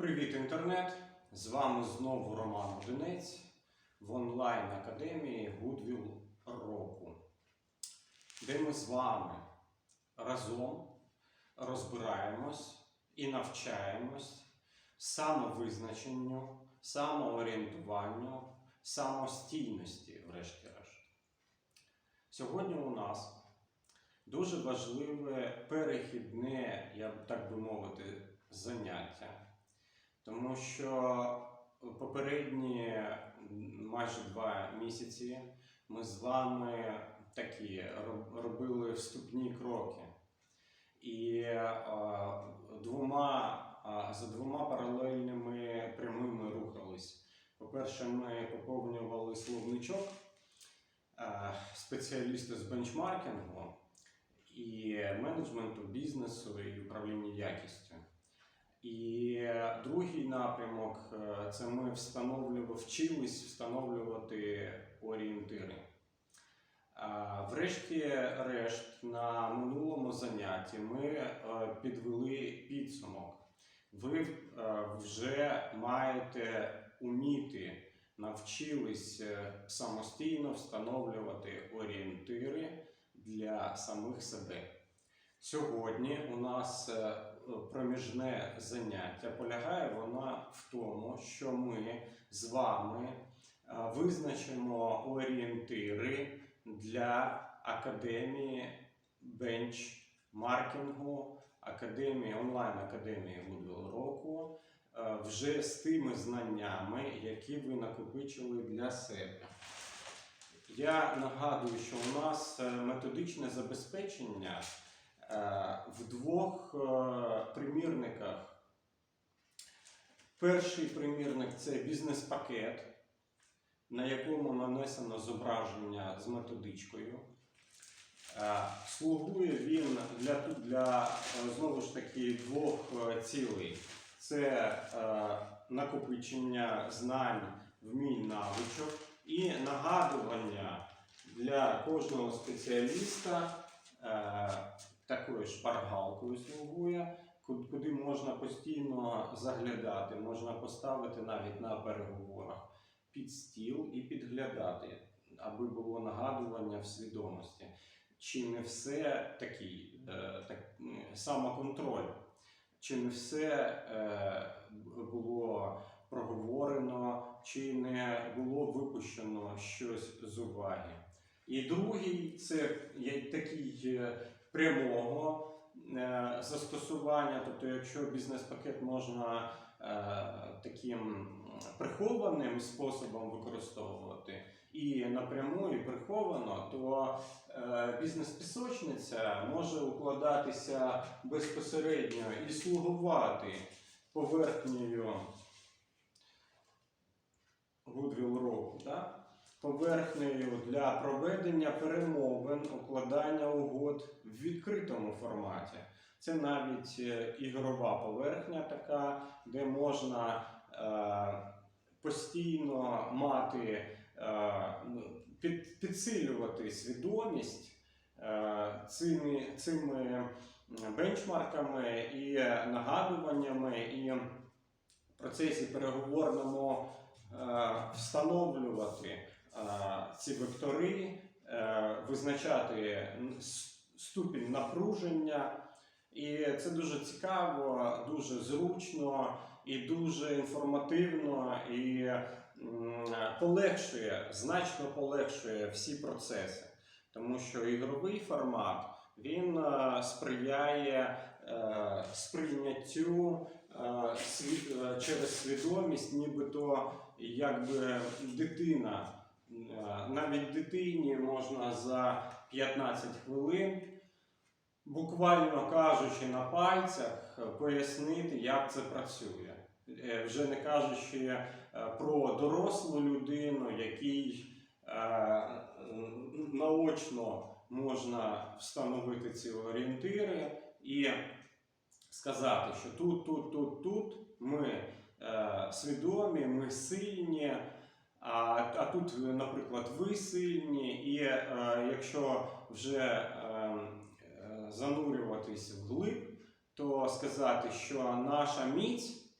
Привіт, інтернет! З вами знову Роман Одинець в онлайн-академії Goodwill Року, де ми з вами разом розбираємось і навчаємось самовизначенню, самоорієнтуванню, самостійності, врешті-решт. Сьогодні у нас дуже важливе перехідне, я так би мовити, заняття. Тому що попередні майже два місяці ми з вами такі робили вступні кроки. І двома, за двома паралельними прямими рухались. По-перше, ми поповнювали словничок спеціалісти з бенчмаркінгу і менеджменту бізнесу і управління якістю. І другий напрямок е, це ми встановлювали, вчились встановлювати орієнтири. Врешті-решт, на минулому занятті ми е, підвели підсумок. Ви е, вже маєте уміти, навчились самостійно встановлювати орієнтири для самих себе. Сьогодні у нас проміжне заняття полягає вона в тому, що ми з вами е, визначимо орієнтири для академії бенчмаркінгу, академії онлайн-академії Goodwill року е, вже з тими знаннями, які ви накопичили для себе. Я нагадую, що у нас е, методичне забезпечення в двох е, примірниках. Перший примірник це бізнес-пакет, на якому нанесено зображення з методичкою. Е, Слугує він для, для е, знову ж таки двох е, цілей: це е, накопичення знань, вмінь, навичок і нагадування для кожного спеціаліста е, такою шпаргалкою слугує, куди можна постійно заглядати, можна поставити навіть на переговорах під стіл і підглядати, аби було нагадування в свідомості. Чи не все такий е, так, самоконтроль, чи не все е, було проговорено, чи не було випущено щось з уваги. І другий це такий е, прямого е, застосування, тобто, якщо бізнес-пакет можна е, таким прихованим способом використовувати і напряму, і приховано, то е, бізнес-пісочниця може укладатися безпосередньо і слугувати поверхнею Goodwill року, да? Поверхнею для проведення перемовин, укладання угод в відкритому форматі. Це навіть е, ігрова поверхня така, де можна е, постійно мати, е, ну, під, підсилювати свідомість е, цими, цими бенчмарками і нагадуваннями, і в процесі переговорному е, встановлювати ці вектори, е, визначати ступінь напруження. І це дуже цікаво, дуже зручно і дуже інформативно і полегшує, значно полегшує всі процеси. Тому що ігровий формат він е, сприяє е, сприйняттю через свідомість, нібито якби дитина. Е, Навіть дитині можна за 15 хвилин, буквально кажучи на пальцях, е, пояснити, як це працює. Е, Вже не кажучи про дорослу людину, якій наочно можна встановити ці орієнтири і сказати, що тут, тут, тут, тут ми свідомі, ми сильні, а, а тут, наприклад, ви сильні, і е, якщо вже е, е, занурюватись вглиб, то сказати, що наша міць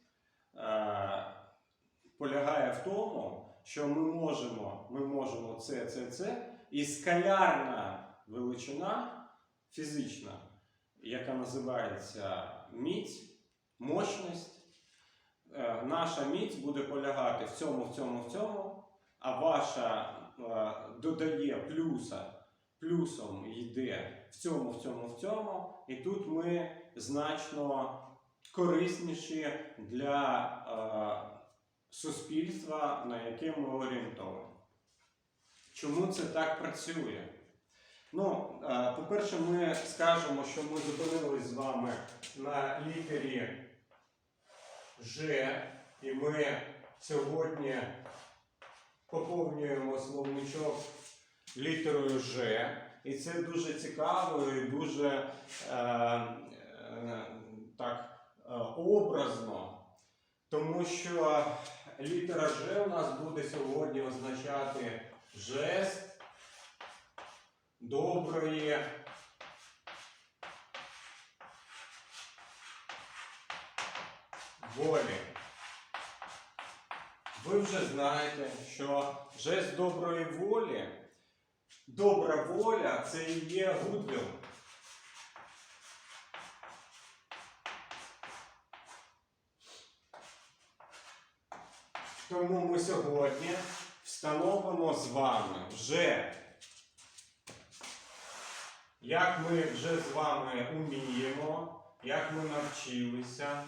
е, полягає в тому, що ми можемо, ми можемо це, це, це, і скалярна величина фізична, яка називається міць, мощність, наша міць буде полягати в цьому, в цьому, в цьому, а ваша е, додає плюса, плюсом йде в цьому, в цьому, в цьому, і тут ми значно корисніші для е, суспільства, на яке ми орієнтовані. Чому це так працює? Ну, е, по-перше, ми скажемо, що ми зупинились з вами на літері Ж, і ми сьогодні поповнюємо словничок літерою Ж. І це дуже цікаво і дуже е, е, так е, образно, тому що літера Ж у нас буде сьогодні означати жест доброї волі. Ви вже знаєте, що жест доброї волі, добра воля це і є гудвіл. Тому ми сьогодні встановимо з вами вже, як ми вже з вами уміємо, як ми навчилися,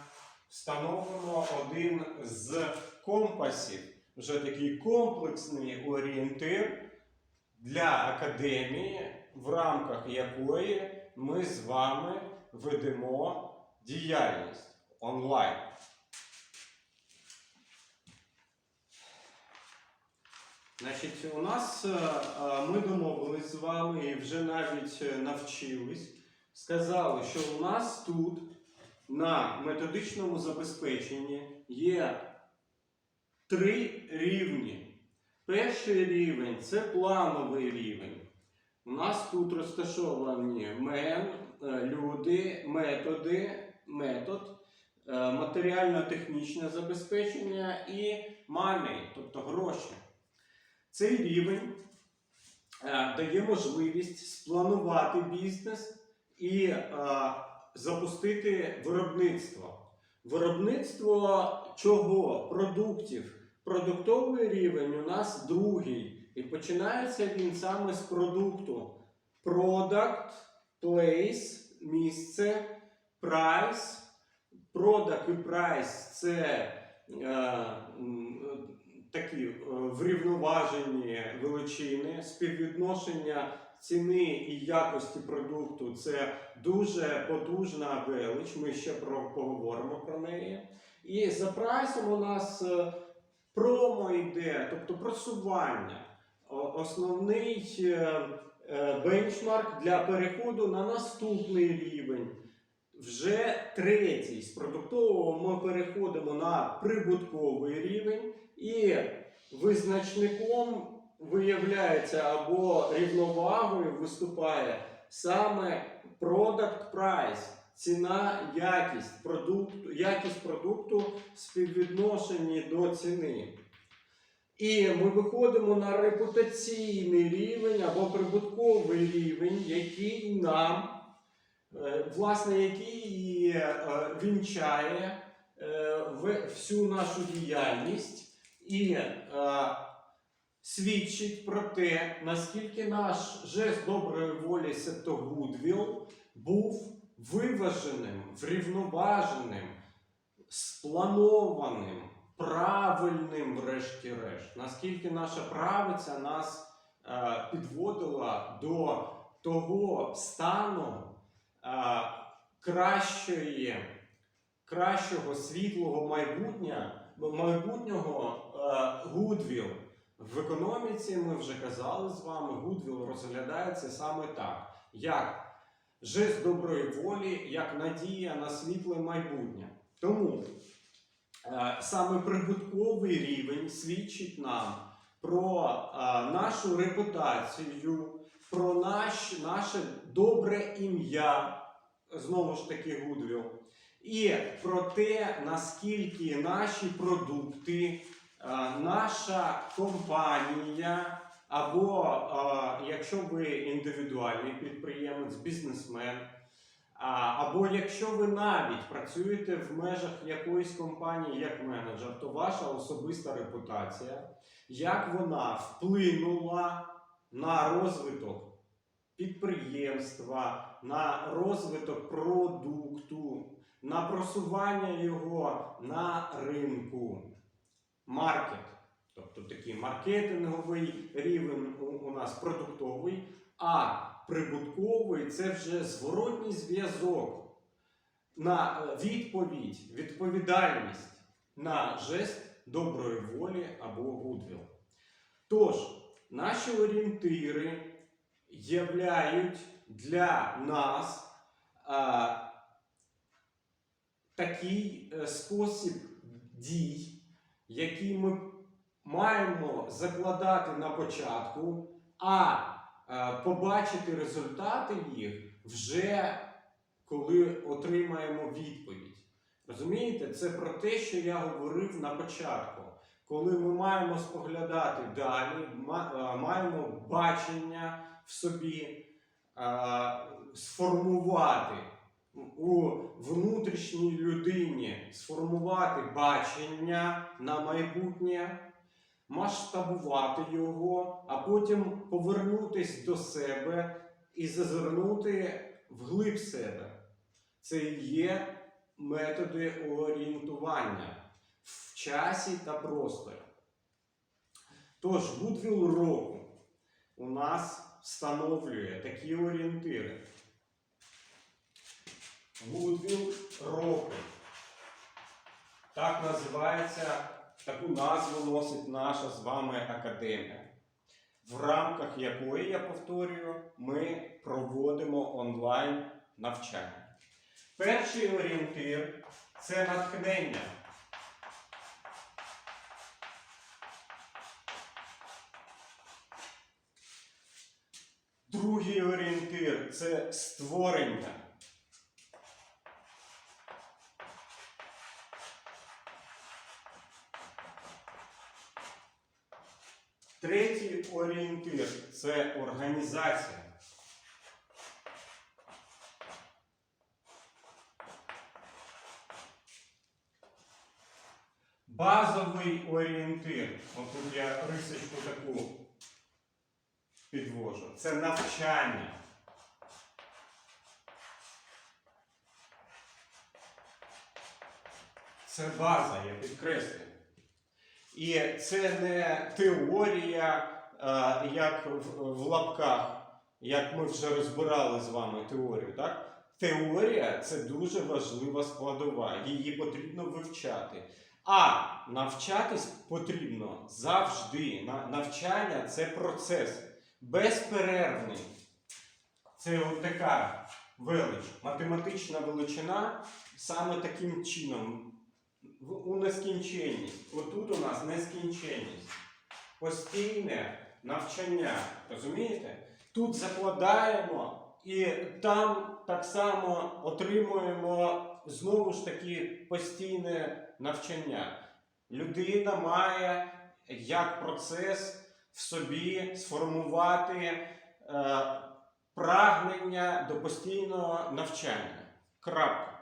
встановимо один з компасів, вже такий комплексний орієнтир для академії, в рамках якої ми з вами ведемо діяльність онлайн. Значить, у нас е, е, ми домовились з вами і вже навіть е, навчились. Сказали, що у нас тут на методичному забезпеченні є три рівні. Перший рівень це плановий рівень. У нас тут розташовані мен, е, люди, методи, метод, е, матеріально-технічне забезпечення і money, тобто гроші. Цей рівень е, дає можливість спланувати бізнес і запустити виробництво. Виробництво чого? Продуктів. Продуктовий рівень у нас другий. І починається він саме з продукту. Product, place, місце, price. Product і price це е, такі е, врівноважені величини, співвідношення ціни і якості продукту це дуже потужна велич. Ми ще про, поговоримо про неї. І за прайсом у нас е, промо йде, тобто просування. Основний е, е, бенчмарк для переходу на наступний рівень. Вже третій з продуктового ми переходимо на прибутковий рівень, і визначником виявляється або рівновагою виступає саме product price, ціна, якість продукту, якість продукту співвідношенні до ціни. І ми виходимо на репутаційний рівень або прибутковий рівень, який нам, е, власне, який е, вінчає е, всю нашу діяльність і свідчить про те, наскільки наш жест доброї волі Сето Гудвіл був виваженим, врівноваженим, спланованим, правильним, врешті-решт. Наскільки наша правиця нас е, підводила до того стану е, кращої, кращого світлого майбутнього, майбутнього е, Гудвіл. В економіці ми вже казали з вами, Гудвіл розглядається саме так, як жест доброї волі, як надія на світле майбутнє. Тому е, саме прибутковий рівень свідчить нам про е, нашу репутацію, про наш, наше добре ім'я, знову ж таки, Гудвіл. і про те, наскільки наші продукти, наша компанія, або е, якщо ви індивідуальний підприємець, бізнесмен, або якщо ви навіть працюєте в межах якоїсь компанії як менеджер, то ваша особиста репутація, як вона вплинула на розвиток підприємства, на розвиток продукту, на просування його на ринку. Маркет, тобто такий маркетинговий рівень у, нас продуктовий, а прибутковий це вже зворотній зв'язок на е, відповідь, відповідальність на жест доброї волі або гудвіл. Тож, наші орієнтири являють для нас а, такий е, спосіб дій, який ми маємо закладати на початку, а е, побачити результати їх вже коли отримаємо відповідь. Розумієте, це про те, що я говорив на початку. Коли ми маємо споглядати далі, е, маємо бачення в собі, е, сформувати у внутрішній людині, сформувати бачення на майбутнє, масштабувати його, а потім повернутись до себе і зазирнути вглиб себе. Це і є методи орієнтування в часі та просторі. Тож, Гудвіл року у нас встановлює такі орієнтири. Гудвіл року. Так називається, таку назву носить наша з вами академія, в рамках якої, я повторюю, ми проводимо онлайн навчання. Перший орієнтир це натхнення. Другий орієнтир це створення. Орієнтир це організація. Базовий орієнтир. Отут я рисочку таку підвожу. Це навчання. Це база, я підкреслюю. І це не теорія, як в, лапках, як ми вже розбирали з вами теорію. Так? Теорія це дуже важлива складова, її потрібно вивчати. А навчатись потрібно завжди. На- Навчання це процес безперервний. Це от така велич, математична величина саме таким чином у нескінченність. Отут у нас нескінченність. Постійне навчання. Розумієте? Тут закладаємо і там так само отримуємо знову ж таки постійне навчання. Людина має як процес в собі сформувати е, прагнення до постійного навчання. Крапка.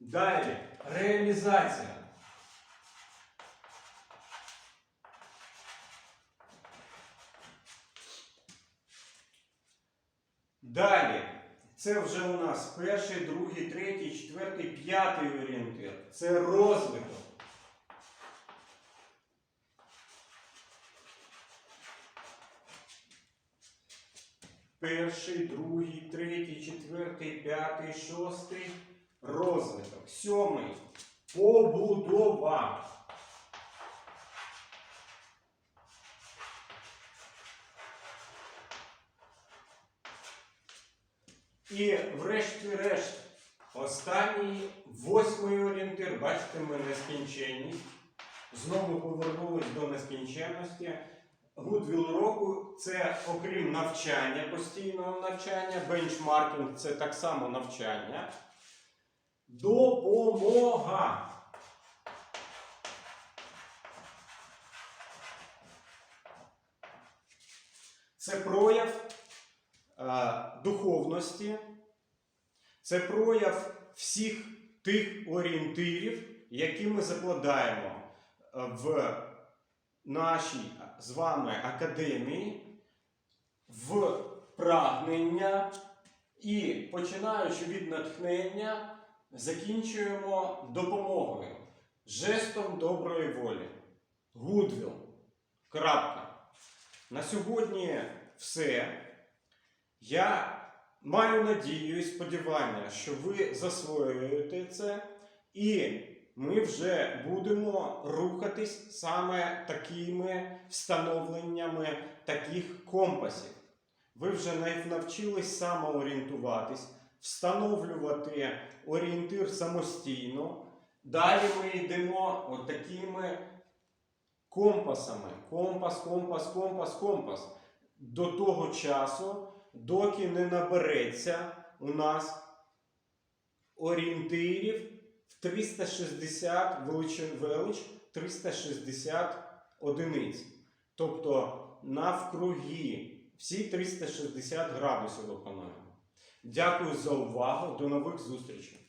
Далі реалізація. Далі. Це вже у нас перший, другий, третій, четвертий, п'ятий орієнтир. Це розвиток. Перший, другий, третій, четвертий, п'ятий, шостий. Розвиток. Сьомий. Побудова. І врешті-решт, останній восьмий орієнтир, бачите, ми нескінченність. Знову повернулись до нескінченності. Гудвіл року це окрім навчання, постійного навчання, бенчмаркінг це так само навчання. Допомога. Це прояв духовності, це прояв всіх тих орієнтирів, які ми закладаємо е, в нашій з вами академії, в прагнення і починаючи від натхнення, закінчуємо допомогою, жестом доброї волі. Гудвіл. Крапка. На сьогодні все. Я маю надію і сподівання, що ви засвоюєте це, і ми вже будемо рухатись саме такими встановленнями таких компасів. Ви вже нав- навчились самоорієнтуватись, встановлювати орієнтир самостійно. Далі ми йдемо от такими компасами. Компас, компас, компас, компас. До того часу, доки не набереться у нас орієнтирів в 360 величин велич, 360 одиниць. Тобто навкруги всі 360 градусів виконаємо. Дякую за увагу. До нових зустрічей.